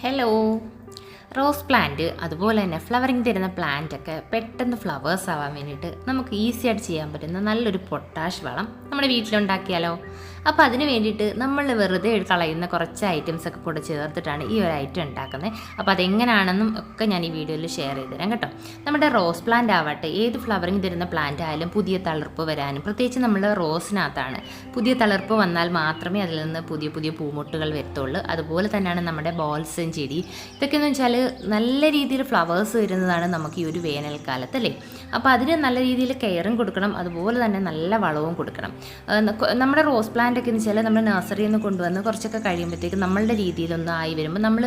Hello rose plant അതുപോലെ തന്നെ flowering തരുന്ന പ്ലാന്റൊക്കെ പെട്ടെന്ന് ഫ്ലവേഴ്സ് ആവാൻ വേണ്ടിയിട്ട് നമുക്ക് ഈസി ആയിട്ട് ചെയ്യാൻ പറ്റുന്ന നല്ലൊരു പൊട്ടാഷ് വളം നമ്മുടെ വീട്ടിലുണ്ടാക്കിയാലോ? അപ്പോൾ അതിന് വേണ്ടിയിട്ട് നമ്മൾ വെറുതെ കളയുന്ന കുറച്ച് ഐറ്റംസ് ഒക്കെ കൂടെ ചേർത്തിട്ടാണ് ഈ ഒരു ഐറ്റം ഉണ്ടാക്കുന്നത്. അപ്പോൾ അതെങ്ങനെയാണെന്നും ഒക്കെ ഞാൻ ഈ വീഡിയോയിൽ ഷെയർ ചെയ്ത് തരാം കേട്ടോ. നമ്മുടെ റോസ് പ്ലാന്റ് ആവട്ടെ ഏത് ഫ്ലവറിങ് തരുന്ന പ്ലാന്റ് ആയാലും പുതിയ തളിർപ്പ് വരാനും പ്രത്യേകിച്ച് നമ്മൾ റോസിനകത്താണ് പുതിയ തളിർപ്പ് വന്നാൽ മാത്രമേ അതിൽ നിന്ന് പുതിയ പുതിയ പൂമുട്ടുകൾ വരത്തുള്ളൂ. അതുപോലെ തന്നെയാണ് നമ്മുടെ ബോൾസും ചെടി. ഇതൊക്കെ എന്ന് വെച്ചാൽ നല്ല രീതിയിൽ ഫ്ലവേഴ്സ് വരുന്നതാണ് നമുക്ക് ഈ ഒരു വേനൽക്കാലത്ത് അല്ലേ? അപ്പോൾ അതിന് നല്ല രീതിയിൽ കെയറും കൊടുക്കണം അതുപോലെ തന്നെ നല്ല വളവും കൊടുക്കണം. നമ്മുടെ റോസ് പ്ലാന്റ് ഒക്കെ എന്ന് വെച്ചാൽ നമ്മൾ നഴ്സറിയിൽ നിന്ന് കൊണ്ടുവന്ന് കുറച്ചൊക്കെ കഴിയുമ്പോഴത്തേക്ക് നമ്മളുടെ രീതിയിലൊന്നും ആയി വരുമ്പോൾ നമ്മൾ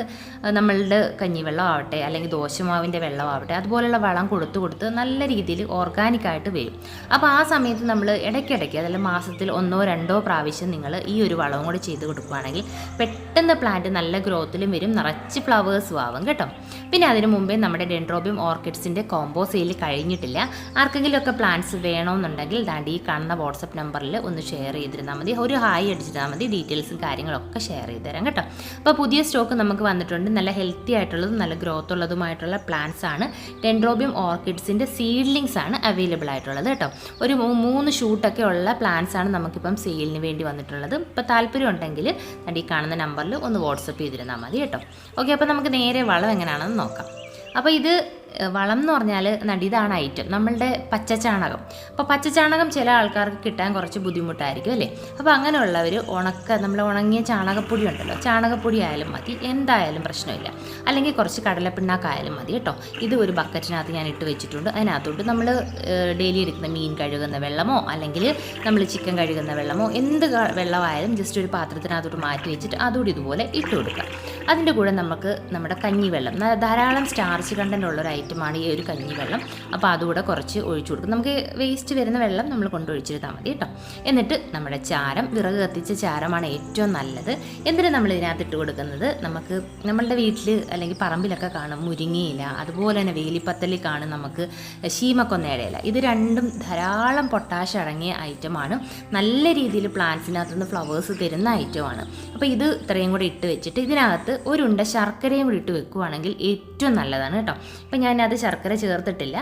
നമ്മളുടെ കഞ്ഞിവെള്ളം ആവട്ടെ അല്ലെങ്കിൽ ദോശമാവിന്റെ വെള്ളം ആവട്ടെ അതുപോലെയുള്ള വളം കൊടുത്ത് കൊടുത്ത് നല്ല രീതിയിൽ ഓർഗാനിക്കായിട്ട് വരും അപ്പോൾ ആ സമയത്ത് നമ്മൾ ഇടയ്ക്കിടയ്ക്ക് അതല്ല മാസത്തിൽ ഒന്നോ രണ്ടോ പ്രാവശ്യം നിങ്ങൾ ഈ ഒരു വളവും കൂടി ചെയ്ത് കൊടുക്കുകയാണെങ്കിൽ പെട്ടെന്ന് പ്ലാന്റ് നല്ല ഗ്രോത്തിലും വരും നിറച്ച് ഫ്ലവേഴ്സും ആവും കേട്ടോ. പിന്നെ അതിനു മുമ്പേ നമ്മുടെ ഡെൻഡ്രോബിയം ഓർക്കിഡ്സിന്റെ കോംബോ സെയിൽ കഴിഞ്ഞിട്ടില്ല. ആർക്കെങ്കിലുമൊക്കെ പ്ലാന്റ്സ് വേണമെന്നുണ്ടെങ്കിൽ ദാണ്ട് ഈ കാണുന്ന വാട്സപ്പ് നമ്പറിൽ ഒന്ന് ഷെയർ ചെയ്തിരുന്നാൽ മതി. ഒരു ഹായ് അടിച്ചിരുന്നാൽ മതി. ഡീറ്റെയിൽസും കാര്യങ്ങളൊക്കെ ഷെയർ ചെയ്ത് തരാം കേട്ടോ. അപ്പോൾ പുതിയ സ്റ്റോക്ക് നമുക്ക് വന്നിട്ടുണ്ട്. നല്ല ഹെൽത്തി ആയിട്ടുള്ളതും നല്ല ഗ്രോത്ത് ഉള്ളതുമായിട്ടുള്ള പ്ലാന്റ്സ് ആണ്. ഡെൻഡ്രോബിയം ഓർക്കിഡ്സിന്റെ സീഡ്ലിങ്സ് ആണ് അവൈലബിൾ ആയിട്ടുള്ളത് കേട്ടോ. ഒരു മൂന്ന് ഷൂട്ടൊക്കെ ഉള്ള പ്ലാന്റ്സ് ആണ് നമുക്കിപ്പം സെയിലിന് വേണ്ടി വന്നിട്ടുള്ളത്. ഇപ്പോൾ താല്പര്യം ഉണ്ടെങ്കിൽ ഈ കാണുന്ന നമ്പറിൽ ഒന്ന് വാട്സപ്പ് ചെയ്തിരുന്നാൽ മതി കേട്ടോ. ഓക്കെ അപ്പോൾ നമുക്ക് നേരെ വളം എങ്ങനെയാണെന്ന് നോക്കാം. അപ്പോൾ ഇത് വളം എന്ന് പറഞ്ഞാൽ നടിതാണ് ഐറ്റം. നമ്മളുടെ പച്ചച്ചാണകം അപ്പോൾ പച്ചച്ചാണകം ചില ആൾക്കാർക്ക് കിട്ടാൻ കുറച്ച് ബുദ്ധിമുട്ടായിരിക്കും അല്ലേ? അപ്പോൾ അങ്ങനെയുള്ളവർ ഉണക്ക നമ്മൾ ഉണങ്ങിയ ചാണകപ്പൊടി ഉണ്ടല്ലോ ചാണകപ്പൊടി ആയാലും മതി. എന്തായാലും പ്രശ്നമില്ല. അല്ലെങ്കിൽ കുറച്ച് കടലപ്പിണ്ണാക്കായാലും മതി കേട്ടോ. ഇത് ഒരു ബക്കറ്റിനകത്ത് ഞാൻ ഇട്ട് വെച്ചിട്ടുണ്ട്. അതിനകത്തോട്ട് നമ്മൾ ഡെയിലി എടുക്കുന്ന മീൻ കഴുകുന്ന വെള്ളമോ അല്ലെങ്കിൽ നമ്മൾ ചിക്കൻ കഴുകുന്ന വെള്ളമോ എന്ത് വെള്ളമായാലും ജസ്റ്റ് ഒരു പാത്രത്തിനകത്തോട്ട് മാറ്റി വെച്ചിട്ട് അതുകൂടി ഇതുപോലെ ഇട്ട് കൊടുക്കുക അതിന്റെ കൂടെ നമുക്ക് നമ്മുടെ കഞ്ഞിവെള്ളം. ധാരാളം സ്റ്റാർച്ച് കണ്ടന്റ് ഉള്ള ഒരു ഐറ്റമാണ് ഈ ഒരു കഞ്ഞിവെള്ളം. അപ്പോൾ അതുകൂടെ കുറച്ച് ഒഴിച്ചു കൊടുക്കും. നമുക്ക് വേസ്റ്റ് വരുന്ന വെള്ളം നമ്മൾ കൊണ്ടൊഴിച്ചിരുന്നാൽ മതി കേട്ടോ. എന്നിട്ട് നമ്മുടെ ചാരം വിറക് കത്തിച്ച ചാരമാണ് ഏറ്റവും നല്ലത്. എന്നിട്ട് നമ്മൾ ഇതിനകത്ത് ഇട്ട് കൊടുക്കുന്നത്? നമുക്ക് നമ്മളുടെ വീട്ടിൽ അല്ലെങ്കിൽ പറമ്പിലൊക്കെ കാണും മുരിങ്ങയില അതുപോലെ തന്നെ വേലിപ്പത്തലി കാണും നമുക്ക് ശീമക്കൊന്നയുടെ ഇത് രണ്ടും ധാരാളം പൊട്ടാഷ് അടങ്ങിയ ഐറ്റമാണ് നല്ല രീതിയിൽ പ്ലാന്റ്സിനകത്തുനിന്ന് ഫ്ലവേഴ്സ് തരുന്ന ഐറ്റമാണ് അപ്പോൾ ഇത് ഇത്രയും കൂടെ ഇട്ട് വെച്ചിട്ട് ഇതിനകത്ത് ഒരു ഉണ്ട ശർക്കരയും കൂടി ഇട്ട് വെക്കുവാണെങ്കിൽ ഏറ്റവും നല്ലതാണ് കേട്ടോ. ഇപ്പം ഞാനത് ശർക്കര ചേർത്തിട്ടില്ല.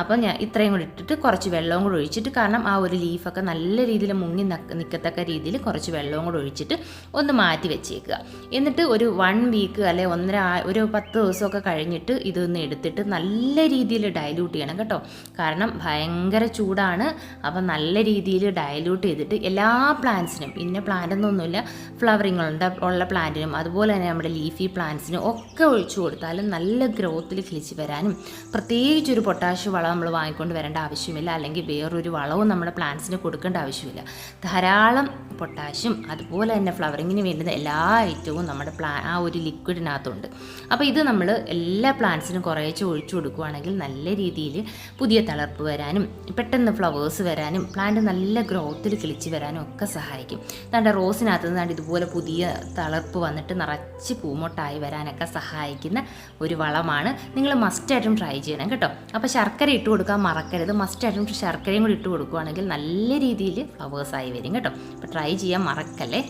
അപ്പം ഞാൻ ഇത്രയും കൂടി ഇട്ടിട്ട് കുറച്ച് വെള്ളവും കൂടി ഒഴിച്ചിട്ട് കാരണം ആ ഒരു ലീഫൊക്കെ നല്ല രീതിയിൽ മുങ്ങി നിൽക്കത്തക്ക രീതിയിൽ കുറച്ച് വെള്ളവും കൂടി ഒഴിച്ചിട്ട് ഒന്ന് മാറ്റി വെച്ചേക്കുക. എന്നിട്ട് ഒരു വൺ വീക്ക് അല്ലെ ഒന്നര ഒരു പത്ത് ദിവസമൊക്കെ കഴിഞ്ഞിട്ട് ഇതൊന്ന് എടുത്തിട്ട് നല്ല രീതിയിൽ ഡയലൂട്ട് ചെയ്യണം കേട്ടോ. കാരണം ഭയങ്കര ചൂടാണ്. അപ്പം നല്ല രീതിയിൽ ഡയലൂട്ട് ചെയ്തിട്ട് എല്ലാ പ്ലാന്റ്സിനും ഇന്ന പ്ലാന്റ് എന്നൊന്നുമില്ല ഫ്ലവറിങ് ഉള്ള പ്ലാന്റിനും അതുപോലെ തന്നെ നമ്മുടെ ലീഫി പ്ലാന്റ്സിനും ഒക്കെ ഒഴിച്ചു കൊടുത്താലും നല്ല ഗ്രോത്തിൽ കിളിച്ച് വരാനും പ്രത്യേകിച്ച് ഒരു പൊട്ടാഷ് വളം നമ്മൾ വാങ്ങിക്കൊണ്ട് വരേണ്ട ആവശ്യമില്ല. അല്ലെങ്കിൽ വേറൊരു വളവും നമ്മുടെ പ്ലാന്റ്സിന് കൊടുക്കേണ്ട ആവശ്യമില്ല. ധാരാളം പൊട്ടാഷ്യം അതുപോലെ തന്നെ ഫ്ലവറിങ്ങിന് വേണ്ടുന്ന എല്ലാ ഐറ്റവും നമ്മുടെ പ്ലാ ആ ഒരു ലിക്വിഡിനകത്തുണ്ട് അപ്പോൾ ഇത് നമ്മൾ എല്ലാ പ്ലാന്റ്സിനും കുറേശ്ശെ ഒഴിച്ചു കൊടുക്കുകയാണെങ്കിൽ നല്ല രീതിയിൽ പുതിയ തളർപ്പ് വരാനും പെട്ടെന്ന് ഫ്ലവേഴ്സ് വരാനും പ്ലാന്റ് നല്ല ഗ്രോത്തിൽ കിളിച്ച് വരാനും ഒക്കെ സഹായിക്കും. തന്റെ റോസിനകത്ത് നിന്നാണ്ട് ഇതുപോലെ പുതിയ തളർപ്പ് വന്നിട്ട് നിറച്ച് പൂമൊട്ടായി വരാനൊക്കെ സഹായിക്കുന്ന ഒരു വളമാണ് നിങ്ങൾ മസ്റ്റായിട്ടും ട്രൈ ചെയ്യണം കേട്ടോ. അപ്പോൾ ശർക്കര ഇട്ട് കൊടുക്കാൻ മറക്കരുത്. മസ്റ്റായിട്ടും ശർക്കരയും കൂടി ഇട്ട് കൊടുക്കുകയാണെങ്കിൽ നല്ല രീതിയിൽ ഫ്ലവേഴ്സായി വരും കേട്ടോ. അപ്പോൾ ട്രൈ ചെയ്യാൻ മറക്കല്ലേ?